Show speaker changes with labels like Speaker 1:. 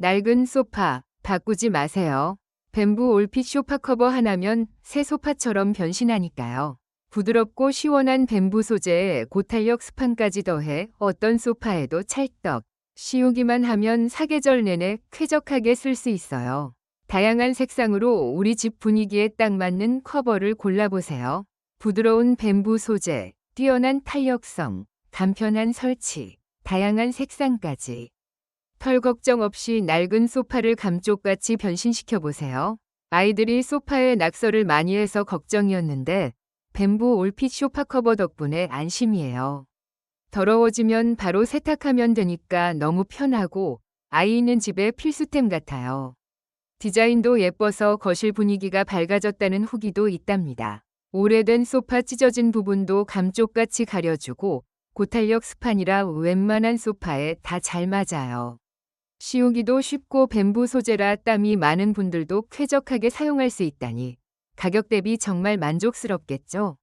Speaker 1: 낡은 소파 바꾸지 마세요. 뱀부 올핏 소파 커버 하나면 새 소파처럼 변신하니까요. 부드럽고 시원한 뱀부 소재에 고탄력 스판까지 더해 어떤 소파에도 찰떡. 씌우기만 하면 사계절 내내 쾌적하게 쓸 수 있어요. 다양한 색상으로 우리 집 분위기에 딱 맞는 커버를 골라보세요. 부드러운 뱀부 소재, 뛰어난 탄력성, 간편한 설치, 다양한 색상까지. 털 걱정 없이 낡은 소파를 감쪽같이 변신시켜 보세요. 아이들이 소파에 낙서를 많이 해서 걱정이었는데 뱀부 올핏 소파 커버 덕분에 안심이에요. 더러워지면 바로 세탁하면 되니까 너무 편하고 아이 있는 집에 필수템 같아요. 디자인도 예뻐서 거실 분위기가 밝아졌다는 후기도 있답니다. 오래된 소파 찢어진 부분도 감쪽같이 가려주고 고탄력 스판이라 웬만한 소파에 다 잘 맞아요. 씌우기도 쉽고 뱀부 소재라 땀이 많은 분들도 쾌적하게 사용할 수 있다니 가격 대비 정말 만족스럽겠죠?